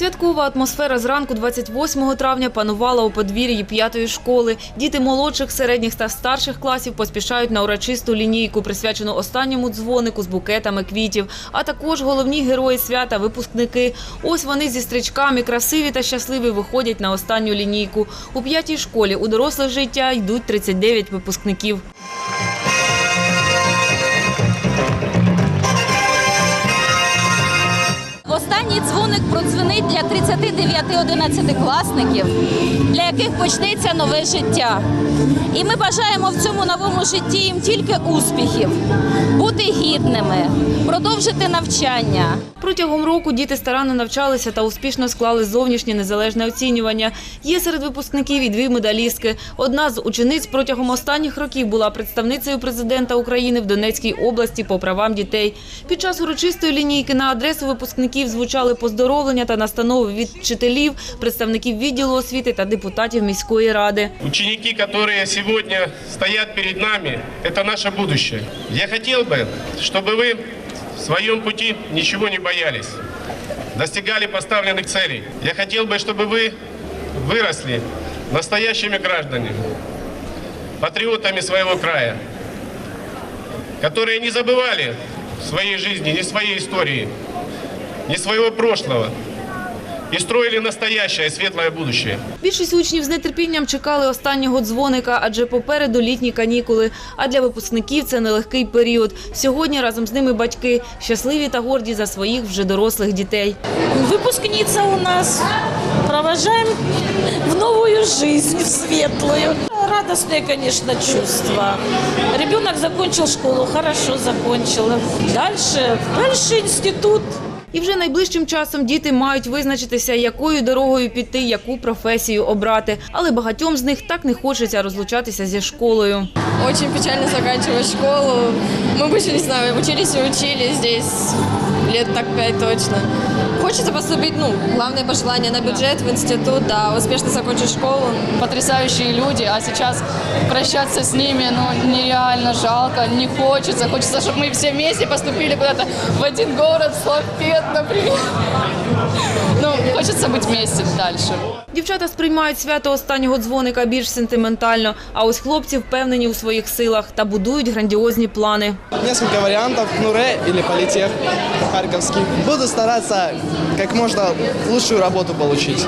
Святкова атмосфера зранку 28 травня панувала у подвір'ї п'ятої школи. Діти молодших, середніх та старших класів поспішають на урочисту лінійку, присвячену останньому дзвонику з букетами квітів, а також головні герої свята – випускники. Ось вони зі стрічками, красиві та щасливі, виходять на останню лінійку. У п'ятій школі у доросле життя йдуть 39 випускників. Продзвонить для 39 одинадцятикласників, для яких почнеться нове життя. І ми бажаємо в цьому новому житті їм тільки успіхів, бути гідними, продовжити навчання. Протягом року діти старанно навчалися та успішно склали зовнішнє незалежне оцінювання. Є серед випускників і дві медалістки. Одна з учениць протягом останніх років була представницею президента України в Донецькій області по правам дітей. Під час урочистої лінійки на адресу випускників звучали поздоровлення та настанови від вчителів, представників відділу освіти та депутатів міської ради. Ученики, которые сегодня стоят перед нами, это наше будущее. Я хотел бы, чтобы вы в своем пути ничего не боялись, достигали поставленных целей. Я хотел бы, чтобы вы выросли настоящими гражданами, патриотами своего края, которые не забывали в своей жизни ни своей истории, ни своего прошлого и строили настоящее светлое будущее. Більшість учнів з нетерпінням чекали останнього дзвоника, адже попереду літні канікули. А для випускників це нелегкий період. Сьогодні разом з ними батьки щасливі та горді за своїх вже дорослих дітей. Выпускница у нас. Провожаем в новую жизнь, в светлую. Радостные, конечно, чувства. Ребенок закончил школу, хорошо закончил. Дальше, дальше институт. І вже найближчим часом діти мають визначитися, якою дорогою піти, яку професію обрати. Але багатьом з них так не хочеться розлучатися зі школою. Дуже печально заканчивать школу. Ми більше не знаємо, учились і учились здесь лет так пять точно. Хочется поступить, ну, главное пожелание на бюджет, в институт, да, успешно закончить школу. потрясающие люди, а сейчас прощаться с ними, ну, нереально жалко, не хочется. Хочется, чтобы мы все вместе поступили куда-то в один город, в Славпет, например. Ну, хочется быть вместе дальше. Дівчата сприймають свято останнього дзвоника більш сентиментально, а ось хлопці впевнені у своїх силах та будують грандіозні плани. Несколько вариантов, КНУРЕ или Политех Харьковский. Буду стараться как можно лучшую работу получить.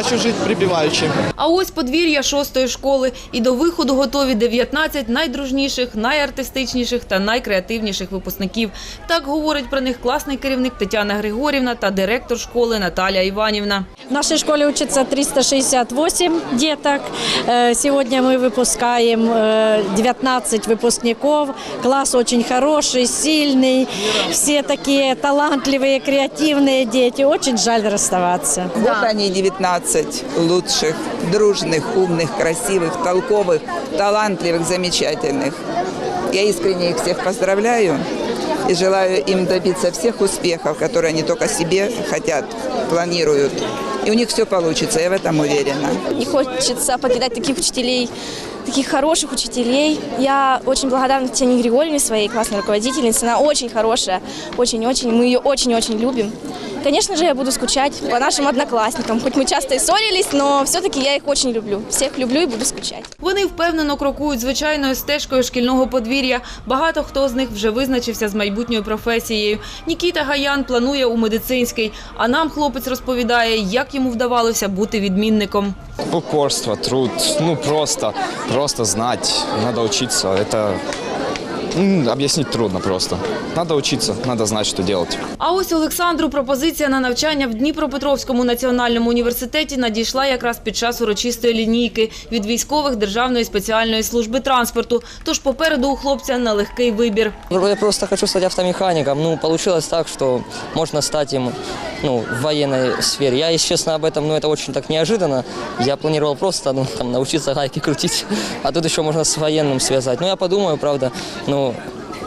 Хочу жить припеваючи. А ось подвір'я шостої школи. І до виходу готові 19 найдружніших, найартистичніших та найкреативніших випускників. Так говорить про них класний керівник Тетяна Григорівна та директор школи Наталя Іванівна. В нашей школе учатся 368 деток. Э, Сегодня мы выпускаем э, 19 выпускников. Класс очень хороший, сильный. Все такие талантливые, креативные дети. Очень жаль расставаться. Вот они 19 Лучших, дружных, умных, красивых, толковых, талантливых, замечательных. Я искренне их всех поздравляю и желаю им добиться всех успехов, которые они только себе хотят, планируют. И у них все получится, я в этом уверена. Не хочется покидать таких учителей, таких хороших учителей. Я очень благодарна Татьяне Григорьевне, своей классной руководительнице. Она очень хорошая, очень-очень, мы ее очень-очень любим. Конечно же, я буду скучать по нашим одноклассникам. Хоть мы часто и ссорились, но все-таки я их очень люблю. Всех люблю и буду скучать. Вони впевнено крокують звичайною стежкою шкільного подвір'я. Багато хто з них вже визначився з майбутньою професією. Нікіта Гаян планує у медицинський, а нам хлопець розповідає, як йому вдавалося бути відмінником. Упорство, труд, ну просто, просто знать, надо учиться. Это м, объяснить трудно просто. Надо учиться, надо знать, что делать. А ось Олександру пропозиція на навчання в Дніпропетровському національному університеті надійшла якраз під час урочистої лінійки від військових Державної спеціальної служби транспорту. Тож попереду у хлопця нелегкий вибір. Я просто хочу стать автомехаником. Ну, получилось так, что можно стать им ну, в военной сфере. Я, если честно, об этом, ну, это очень так неожиданно. Я планировал просто, ну, там, научиться гайки крутить, а тут еще можно с военным связать. Ну, я подумаю, правда, ну,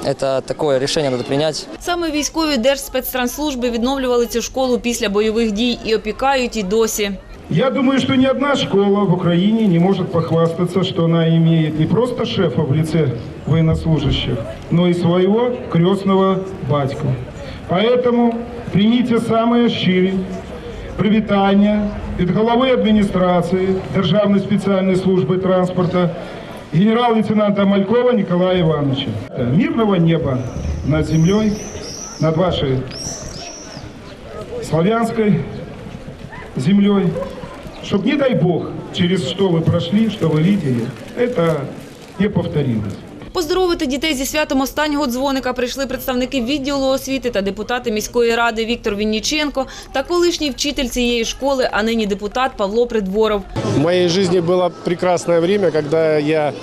это такое решение надо принять. Саме військові Держспецтранслужби відновлювали цю школу після бойових дій і опікають і досі. Я думаю, что ни одна школа в Украине не может похвастаться, что она имеет не просто шефа в лице военнослужащих, но и своего крестного батьку. Поэтому прийміться самые щирі привітання від голови адміністрації Державної спеціальної служби транспорту генерал-лейтенанта Малькова Николая Ивановича. Мирного неба над землей, над вашей славянской землей, чтобы, не дай Бог, через что вы прошли, что вы видели, это не повторилось. Поздоровити дітей зі святом останнього дзвоника прийшли представники відділу освіти та депутати міської ради Віктор Вінніченко та колишній вчитель цієї школи, а нині депутат Павло Придворов. В моей жизни было прекрасное время, когда я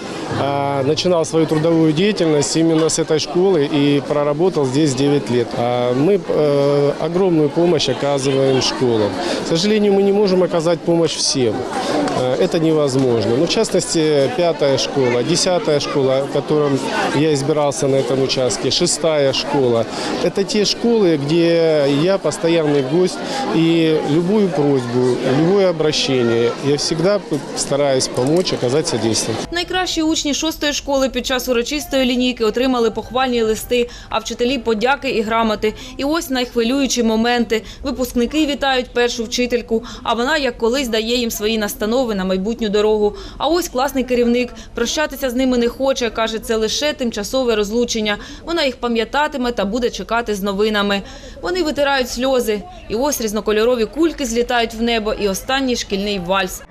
а, начинал свою трудовую деятельность именно с этой школы и проработал здесь 9 лет. А мы э, огромную помощь оказываем школам. К сожалению, мы не можем оказать помощь всем. Э, Это невозможно. Ну, в частности, пятая школа, десятая школа, в котором я избирался на этом участке, шестая школа. Это те школы, где я постоянный гость, и любую просьбу, любое обращение я всегда стараюсь помочь, оказать содействие. Найкращі учні шостої школи під час урочистої лінійки отримали похвальні листи, а вчителі подяки і грамоти. І ось найхвилюючі моменти. Випускники вітають першу вчительку, а вона, як колись, дає їм свої настанови на майбутню дорогу. А ось класний керівник. Прощатися з ними не хоче, каже, це лише тимчасове розлучення. Вона їх пам'ятатиме та буде чекати з новинами. Вони витирають сльози. І ось різнокольорові кульки злітають в небо, і останній шкільний вальс.